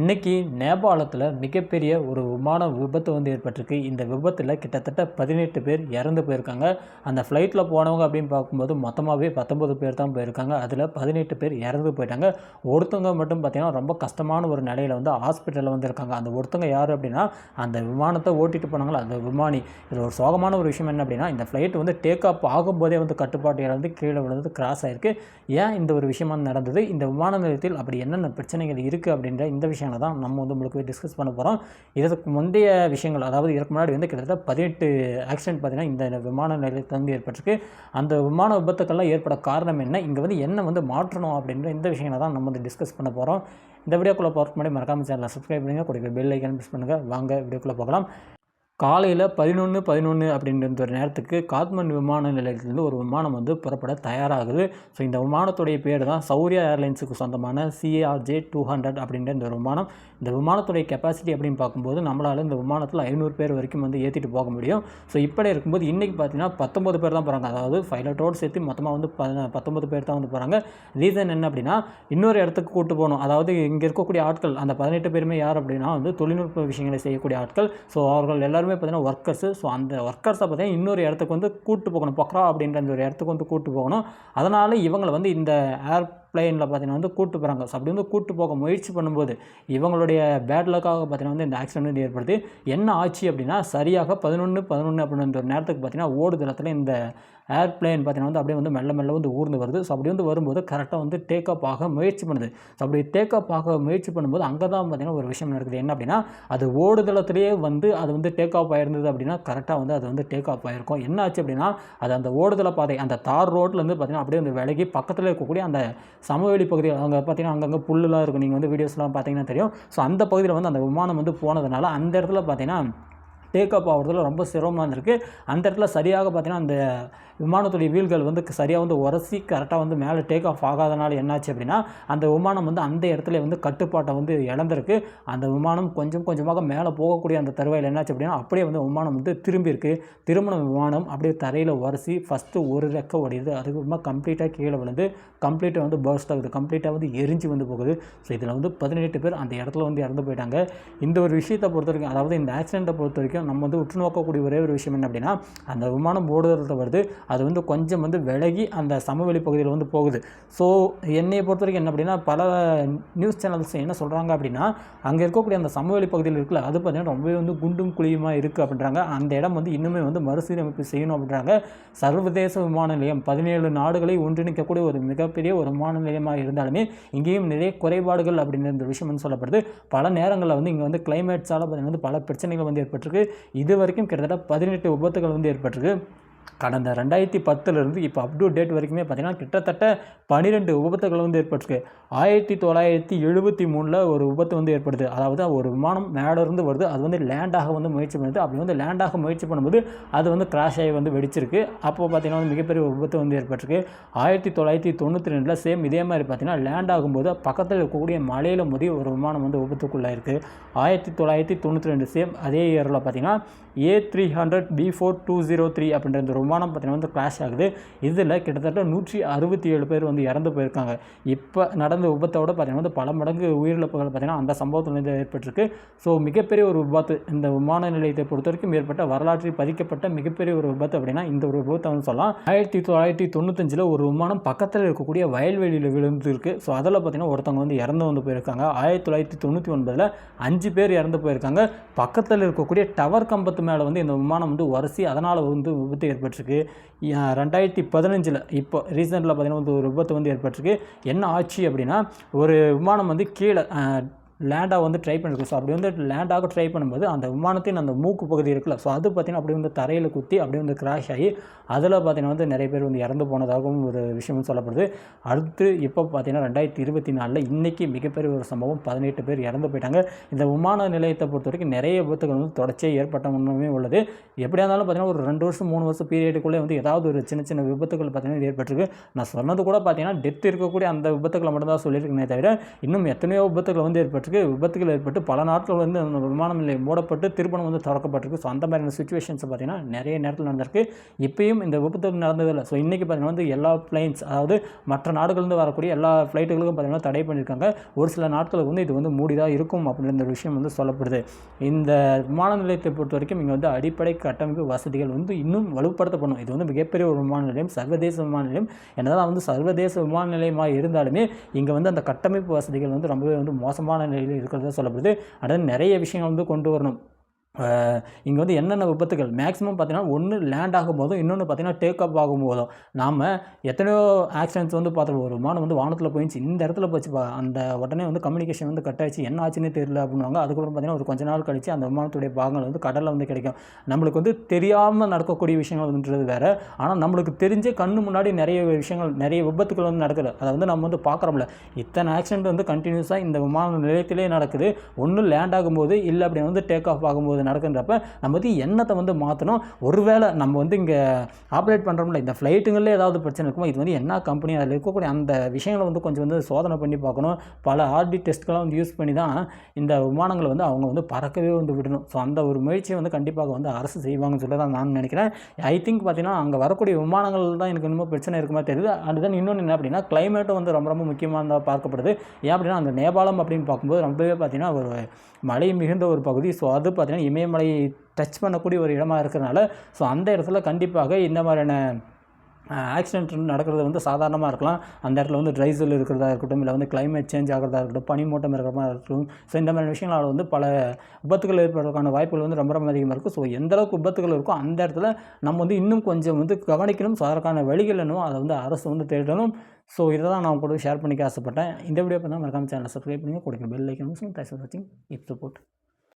இன்றைக்கி நேபாளத்தில் மிகப்பெரிய ஒரு விமான விபத்து வந்து ஏற்பட்டிருக்கு. இந்த விபத்தில் கிட்டத்தட்ட பதினெட்டு பேர் இறந்து போயிருக்காங்க. அந்த ஃப்ளைட்டில் போனவங்க அப்படின்னு பார்க்கும்போது மொத்தமாகவே பத்தொம்பது பேர் தான் போயிருக்காங்க. அதில் பதினெட்டு பேர் இறந்து போயிட்டாங்க. ஒருத்தவங்க மட்டும் பார்த்திங்கன்னா ரொம்ப கஷ்டமான ஒரு நிலையில் வந்து ஹாஸ்பிட்டலில் வந்திருக்காங்க. அந்த ஒருத்தவங்க யார் அப்படின்னா அந்த விமானத்தை ஓட்டிட்டு போனாங்களா அந்த விமானி. இதில் ஒரு சோகமான ஒரு விஷயம் என்ன அப்படின்னா இந்த ஃப்ளைட் வந்து டேக் ஆஃப் ஆகும்போதே வந்து கட்டுப்பாட்டு இழந்து கீழே விழுந்து கிராஸ் ஆயிருக்கு. ஏன் இந்த ஒரு விஷயமா நடந்தது? இந்த விமான நிலையத்தில் அப்படி என்னென்ன பிரச்சனைகள் இருக்குது அப்படின்ற இந்த விஷயம் விஷயங்களை தான் நம்ம வந்து உங்களுக்கு டிஸ்கஸ் பண்ண போகிறோம் இதற்கு முந்தைய விஷயங்கள் அதாவது இதற்கு முன்னாடி வந்து கிட்டத்தட்ட பதினெட்டு ஆக்சிடென்ட் பார்த்தீங்கன்னா இந்த விமான நிலையத்தில் வந்து ஏற்பட்டிருக்கு. அந்த விமான விபத்துக்கள்லாம் ஏற்பட காரணம் என்ன? இங்கே வந்து என்ன வந்து மாற்றணும் அப்படின்ற இந்த விஷயங்களை தான் நம்ம வந்து டிஸ்கஸ் பண்ண போகிறோம் இந்த வீடியோக்குள்ளே போகிறதுக்கு முன்னாடி மறக்காமல் சேனலை சப்ஸ்கிரைப் பண்ணுங்கள் கொடுக்க பெல் ஐக்கன் ப்ரெஸ் பண்ணுங்கள் வாங்க வீடியோக்குள்ளே போகலாம். காலையில் பதினொன்று பதினொன்று அப்படின்ற ஒரு நேரத்துக்கு காத்மன் விமான நிலையத்திலேருந்து ஒரு விமானம் வந்து புறப்பட தயாராகுது. ஸோ இந்த விமானத்துடைய பேர் தான் சௌரியா ஏர்லைன்ஸுக்கு சொந்தமான சிஏஆர்ஜே டூ ஹண்ட்ரட் அப்படின்ற இந்த ஒரு விமானம். இந்த விமானத்துடைய கெப்பாசிட்டி அப்படின்னு பார்க்கும்போது நம்மளால் இந்த விமானத்தில் ஐநூறு பேர் வரைக்கும் வந்து ஏற்றிட்டு போக முடியும். ஸோ இப்படி இருக்கும்போது இன்றைக்கி பார்த்தீங்கன்னா பத்தொம்பது பேர் தான் போகிறாங்க அதாவது பைலட்டோடு சேர்த்து மொத்தமாக வந்து ப பத்தொம்பது பேர் தான் வந்து போகிறாங்க ரீசன் என்ன அப்படின்னா இன்னொரு இடத்துக்கு கூட்டு போகணும். அதாவது இங்கே இருக்கக்கூடிய ஆட்கள் அந்த பதினெட்டு பேருமே யார் அப்படின்னா வந்து தொழில்நுட்ப விஷயங்களை செய்யக்கூடிய ஆட்கள். ஸோ அவர்கள் எல்லோரும் பார்த்தீங்கன்னா ஒர்க்கர்ஸு ஸோ அந்த ஒர்க்கர்ஸை பார்த்தீங்கன்னா இன்னொரு இடத்துக்கு வந்து கூட்டு போகணும். பொக்ரா அப்படின்ற அந்த ஒரு இடத்துக்கு வந்து கூட்டு போகணும். அதனால் இவங்களை வந்து இந்த ஏர்ப்ளைனில் பார்த்தீங்கன்னா வந்து கூட்டு போகிறாங்க ஸோ அப்படி வந்து கூட்டு போக முயற்சி பண்ணும்போது இவங்களுடைய பேட் லக்காக பார்த்தீங்கன்னா வந்து இந்த ஆக்சிடென்ட் வந்து ஏற்படுது. என்ன ஆச்சு அப்படின்னா சரியாக பதினொன்று பதினொன்று அப்படின்ற ஒரு நேரத்துக்கு பார்த்தீங்கன்னா ஓடுதளத்தில் இந்த ஏர்ப்ளைன் பார்த்தீங்கன்னா வந்து அப்படியே வந்து மெல்ல மெல்ல வந்து ஊர்ந்து வருது. ஸோ அப்படி வந்து வரும்போது கரெக்டாக வந்து டேக் அப் ஆக முயற்சி பண்ணுது. ஸோ அப்படி டேக் அப் ஆக முயற்சி பண்ணும்போது அங்கே தான் பார்த்தீங்கன்னா ஒரு விஷயம் நடக்குது. என்ன அப்படின்னா அது ஓடுதளத்திலேயே வந்து அது வந்து டேக் ஆஃப் ஆயிருந்தது அப்படின்னா கரெக்டாக வந்து அது வந்து டேக் ஆஃப் ஆயிருக்கும். என்ன ஆச்சு அப்படின்னா அது அந்த ஓடுதள பாதை அந்த தார் ரோட்லேருந்து பார்த்தீங்கன்னா அப்படியே அந்த விலகி பக்கத்தில் இருக்கக்கூடிய அந்த சமவெளி பகுதியில் அங்கே பார்த்தீங்கன்னா அங்கங்கே புல்லுலாம் இருக்கும். நீங்கள் வந்து வீடியோஸ்லாம் பார்த்தீங்கன்னா தெரியும். ஸோ அந்த பகுதியில் வந்து அந்த விமானம் வந்து போனதுனால அந்த இடத்துல பார்த்தீங்கன்னா டேக்அப் ஆகிறதுல ரொம்ப சிரமமாக இருந்திருக்கு. அந்த இடத்துல சரியாக பார்த்தீங்கன்னா அந்த விமானத்துடைய வீல்கள் வந்து சரியாக வந்து உரசி கரெக்டாக வந்து மேலே டேக் ஆஃப் ஆகாதனால என்னாச்சு அப்படின்னா அந்த விமானம் வந்து அந்த இடத்துல வந்து கட்டுப்பாட்டை வந்து இழந்திருக்கு. அந்த விமானம் கொஞ்சம் கொஞ்சமாக மேலே போகக்கூடிய அந்த தருவாயில் என்னாச்சு அப்படின்னா அப்படியே வந்து விமானம் வந்து திரும்பியிருக்கு. திருமண விமானம் அப்படியே தரையில் உரசி ஃபஸ்ட்டு ஒரு ரெக்க ஓடிடுது. அதுக்கப்புறமா கம்ப்ளீட்டாக கீழே விழுந்து கம்ப்ளீட்டாக வந்து பர்ஸ்ட் ஆகுது. கம்ப்ளீட்டாக வந்து எரிஞ்சு வந்து போகுது. ஸோ இதில் வந்து பதினெட்டு பேர் அந்த இடத்துல வந்து இறந்து போயிட்டாங்க. இந்த ஒரு விஷயத்தை பொறுத்த வரைக்கும் அதாவது இந்த ஆக்சிடெண்ட்டை பொறுத்த வரைக்கும் நம்ம வந்து உற்று நோக்கக்கூடிய ஒரே ஒரு விஷயம் என்ன அப்படின்னா அந்த விமானம் ஓடுறதுல வருது. அது வந்து கொஞ்சம் வந்து விலகி அந்த சமவெளி பகுதியில் வந்து போகுது. ஸோ என்னையை பொறுத்த வரைக்கும் என்ன அப்படின்னா பல நியூஸ் சேனல்ஸ் என்ன சொல்கிறாங்க அப்படின்னா அங்கே இருக்கக்கூடிய அந்த சமவெளி பகுதியில் இருக்குல்ல அது பார்த்திங்கன்னா ரொம்பவே வந்து குண்டும் குழியுமாக இருக்குது அப்படின்றாங்க. அந்த இடம் வந்து இன்னுமே வந்து மறுசீரமைப்பு செய்யணும் அப்படின்றாங்க. சர்வதேச விமான நிலையம் பதினேழு நாடுகளை ஒன்றிணைக்கக்கூடிய ஒரு மிகப்பெரிய ஒரு விமான நிலையமாக இருந்தாலுமே இங்கேயும் நிறைய குறைபாடுகள் அப்படின்ற இந்த விஷயம் வந்து சொல்லப்படுது. பல நேரங்களில் வந்து இங்கே வந்து கிளைமேட்ஸால் பார்த்தீங்கன்னா வந்து பல பிரச்சனைகள் வந்து ஏற்பட்டிருக்கு. இது வரைக்கும் கிட்டத்தட்ட பதினெட்டு விபத்துகள் வந்து ஏற்பட்டிருக்கு. கடந்த ரெண்டாயிரத்தி பத்துலேருந்து இப்போ அப் டு டேட் வரைக்குமே பார்த்திங்கன்னா கிட்டத்தட்ட பன்னிரெண்டு விபத்துகள் வந்து ஏற்பட்டிருக்கு. ஆயிரத்தி தொள்ளாயிரத்தி எழுபத்தி மூணில் ஒரு விபத்து வந்து ஏற்படுது. அதாவது ஒரு விமானம் மேலேருந்து வருது. அது வந்து லேண்டாக வந்து முயற்சி பண்ணுது. அப்படி வந்து லேண்டாக முயற்சி பண்ணும்போது அது வந்து கிராஷ் ஆகி வந்து வெடிச்சிருக்கு. அப்போ பார்த்திங்கன்னா வந்து மிகப்பெரிய ஒரு விபத்து வந்து ஏற்பட்டிருக்கு. ஆயிரத்தி தொள்ளாயிரத்தி தொண்ணூற்றி ரெண்டில் சேம் இதே மாதிரி பார்த்திங்கன்னா லேண்ட் ஆகும்போது பக்கத்தில் இருக்கக்கூடிய மலையில் மோதி ஒரு விமானம் வந்து விபத்துக்குள்ளாயிருக்கு. ஆயிரத்தி தொள்ளாயிரத்தி தொண்ணூற்றி ரெண்டு சேம் அதே இயரில் பார்த்திங்கன்னா A three hundred B four two zero three அப்படின்ற விமானம் பார்த்திங்கன்னா வந்து கிராஷ் ஆகுது. இதில் கிட்டத்தட்ட நூற்றி அறுபத்தி ஏழு பேர் வந்து இறந்து போயிருக்காங்க. இப்போ நடந்த விபத்தோடு பார்த்திங்கன்னா வந்து பல மடங்கு உயிரிழப்புகள் பார்த்திங்கன்னா அந்த சம்பவத்தில் வந்து ஏற்பட்டிருக்கு. ஸோ மிகப்பெரிய ஒரு விபத்து இந்த விமான நிலையத்தை பொறுத்த வரைக்கும் ஏற்பட்ட வரலாற்றில் பதிக்கப்பட்ட மிகப்பெரிய ஒரு விபத்து அப்படின்னா இந்த ஒரு விபத்தை வந்து சொல்லலாம். ஆயிரத்தி தொள்ளாயிரத்தி தொண்ணூத்தஞ்சில் ஒரு விமானம் பக்கத்தில் இருக்கக்கூடிய வயல்வெளியில் விழுந்துருக்கு. ஸோ அதில் பார்த்திங்கன்னா ஒருத்தவங்க வந்து இறந்து வந்து போயிருக்காங்க. ஆயிரத்தி தொள்ளாயிரத்தி தொண்ணூற்றி ஒன்பதில் அஞ்சு பேர் இறந்து போயிருக்காங்க. பக்கத்தில் இருக்கக்கூடிய டவர் கம்பத்து மேலே வந்து இந்த விமானம் வந்து உரசி அதனால் வந்து விபத்து ஏற்பட்டிருக்கு. ரெண்டாயிரத்தி பதினஞ்சில் இப்போ ரீசெண்டில் பார்த்திங்கன்னா வந்து ஒரு விபத்து வந்து ஏற்பட்டிருக்கு. என்ன ஆச்சு அப்படின்னா ஒரு விமானம் வந்து கீழே லேண்டாக வந்து ட்ரை பண்ணிருக்கு ஸோ அப்படி வந்து லேண்டாக ட்ரை பண்ணும்போது அந்த விமானத்தின் அந்த மூக்கு பகுதி இருக்குல்ல ஸோ அது பார்த்திங்கன்னா அப்படியே வந்து தரையில் குத்தி அப்படியே வந்து கிராஷ் ஆகி அதில் பார்த்திங்கன்னா வந்து நிறைய பேர் வந்து இறந்து போனதாகவும் ஒரு விஷயமும் சொல்லப்படுது. அடுத்து இப்போ பார்த்திங்கன்னா ரெண்டாயிரத்தி இருபத்தி நாலில் இன்றைக்கி மிகப்பெரிய ஒரு சம்பவம் பதினெட்டு பேர் இறந்து போயிட்டாங்க. இந்த விமான நிலையத்தை பொறுத்த வரைக்கும் நிறைய விபத்துகள் வந்து தொடர்ச்சியாக ஏற்பட்ட ஒன்றுமே உள்ளது. எப்படியா இருந்தாலும் பார்த்திங்கன்னா ஒரு ரெண்டு வருஷம் மூணு வருஷம் பீரியடுக்குள்ளே வந்து ஏதாவது ஒரு சின்ன சின்ன விபத்துகள் பார்த்திங்கன்னா ஏற்பட்டிருக்கு. நான் சொன்னது கூட பார்த்திங்கன்னா டெத் இருக்கக்கூடிய அந்த விபத்துக்களை மட்டும்தான் சொல்லியிருக்கேனே தவிர இன்னும் எத்தனையோ விபத்துகள் வந்து ஏற்பட்டு ஏற்பட்டிருக்கு விபத்துகள் ஏற்பட்டு பல நாட்கள் வந்து அந்த விமான நிலையம் மூடப்பட்டு திருப்பணம் வந்து திறக்கப்பட்டிருக்கு. ஸோ அந்த மாதிரியான சுச்சுவேஷன்ஸ் பார்த்தீங்கன்னா நிறைய நேரத்தில் நடந்திருக்கு. இப்பயும் இந்த விபத்து நடந்ததில்லை. ஸோ இன்றைக்கி பார்த்தீங்கன்னா வந்து எல்லா பிளைன்ஸ் அதாவது மற்ற நாடுகள்லேருந்து வரக்கூடிய எல்லா ஃப்ளைட்டுகளுக்கும் பார்த்தீங்கன்னா தடை பண்ணியிருக்காங்க. ஒரு சில நாட்களுக்கு வந்து இது வந்து மூடிதான் இருக்கும் அப்படின்ற விஷயம் வந்து சொல்லப்படுது. இந்த விமான நிலையத்தை பொறுத்த வரைக்கும் இங்கே வந்து அடிப்படை கட்டமைப்பு வசதிகள் வந்து இன்னும் வலுப்படுத்தப்படணும். இது வந்து மிகப்பெரிய ஒரு விமான நிலையம் சர்வதேச விமான நிலையம். என்னதான் வந்து சர்வதேச விமான நிலையமாக இருந்தாலுமே இங்கே வந்து அந்த கட்டமைப்பு வசதிகள் வந்து ரொம்பவே வந்து மோசமான நிலையில் இருக்கிறதா சொல்லப்படுது. அடுத்து நிறைய விஷயங்கள் வந்து கொண்டு வரணும். இங்கே வந்து என்னென்ன விபத்துகள்? மேக்ஸிமம் பார்த்தீங்கன்னா ஒன்று லேண்ட் ஆகும்போதும் இன்னொன்று பார்த்தீங்கன்னா டேக் அப் ஆகும்போதும். நாம் எத்தனையோ ஆக்சிடென்ட்ஸ் வந்து பார்த்துருவோம் ஒரு விமானம் வந்து வானத்தில் போயிடுச்சு. இந்த இடத்துல போச்சு. பா அந்த உடனே வந்து கம்யூனிகேஷன் வந்து கட் ஆச்சு என்ன ஆச்சுன்னே தெரியல அப்படின்வாங்க அதுக்கப்புறம் பார்த்தீங்கன்னா ஒரு கொஞ்ச நாள் கழிச்சு அந்த விமானத்துடைய பாகங்கள் வந்து கடலில் வந்து கிடைக்கும். நம்மளுக்கு வந்து தெரியாமல் நடக்கக்கூடிய விஷயங்கள் வந்துன்றது வேறு. ஆனால் நம்மளுக்கு தெரிஞ்சே கண்ணு முன்னாடி நிறைய விஷயங்கள் நிறைய விபத்துகள் வந்து நடக்குது. அதை வந்து நம்ம வந்து பார்க்குறோம்ல. இத்தனை ஆக்சிடென்ட் வந்து கண்டினியூஸாக இந்த விமான நிலையத்திலே நடக்குது. ஒன்று லேண்ட் ஆகும்போது இல்லை அப்படி வந்து டேக் ஆஃப் ஆகும்போது நடக்குன்றப்ப நம்ம வந்து எண்ணத்தை வந்து மாற்றணும் ஒருவேளை நம்ம வந்து இங்கே ஆப்ரேட் பண்ணுறோம்ல இந்த ஃப்ளைட்டுங்களே ஏதாவது பிரச்சனை இருக்குமோ இது வந்து என்ன கம்பெனி அதில் இருக்கக்கூடிய அந்த விஷயங்களை வந்து கொஞ்சம் வந்து சோதனை பண்ணி பார்க்கணும். பல ஆர்டி டெஸ்ட்கெலாம் வந்து யூஸ் பண்ணி தான் இந்த விமானங்களை வந்து அவங்க வந்து பறக்கவே வந்து விடணும். ஸோ அந்த ஒரு முயற்சியை வந்து கண்டிப்பாக வந்து அரசு செய்வாங்கன்னு சொல்லி தான் நான் நினைக்கிறேன். ஐ திங்க் பார்த்தீங்கன்னா அங்கே வரக்கூடிய விமானங்கள் தான் எனக்கு இன்னமும் பிரச்சனை இருக்குமா தெரியுது. அண்ட் தென் இன்னொன்று என்ன அப்படின்னா கிளைமேட்டும் வந்து ரொம்ப ரொம்ப முக்கியமாக பார்க்கப்படுது. ஏன் அப்படின்னா அந்த நேபாளம் அப்படின்னு பார்க்கும்போது ரொம்பவே பார்த்தீங்கன்னா ஒரு மழை மிகுந்த ஒரு பகுதி. ஸோ அது பார்த்தீங்கன்னா இமயமலையை டச் பண்ணக்கூடிய ஒரு இடமாக இருக்கிறனால ஸோ அந்த இடத்துல கண்டிப்பாக இந்த மாதிரியான ஆக்சிடென்ட் நடக்கிறது வந்து சாதாரணமாக இருக்கலாம். அந்த இடத்துல வந்து ட்ரைசல் இருக்கிறதா இருக்கட்டும் இல்லை வந்து கிளைமேட் சேஞ்ச் ஆகிறதா இருக்கட்டும் பனிமூட்டம் இருக்கிற மாதிரி இருக்கட்டும். ஸோ இந்த மாதிரி விஷயங்களால் வந்து பல விபத்துகள் ஏற்படுறதுக்கான வாய்ப்புகள் வந்து ரொம்ப ரொம்ப அதிகமாக இருக்குது ஸோ எந்த அளவுக்கு விபத்துகள் இருக்கோ அந்த இடத்துல நம்ம வந்து இன்னும் கொஞ்சம் வந்து கவனிக்கணும். ஸோ அதற்கான வழிகள் என்னவோ அதை வந்து அரசு வந்து தேடணும். ஸோ இதை தான் நான் கூட ஷேர் பண்ணிக்க ஆசைப்பட்டேன். இந்த வீடியோ பார்த்தா மறக்காம சேனலை சப்ஸ்கிரைப் பண்ணி கொடுக்கணும் பெல் ஐக்கன் தேங்க்ஸ் ஃபார் வாட்சிங் இப் சப்போர்ட்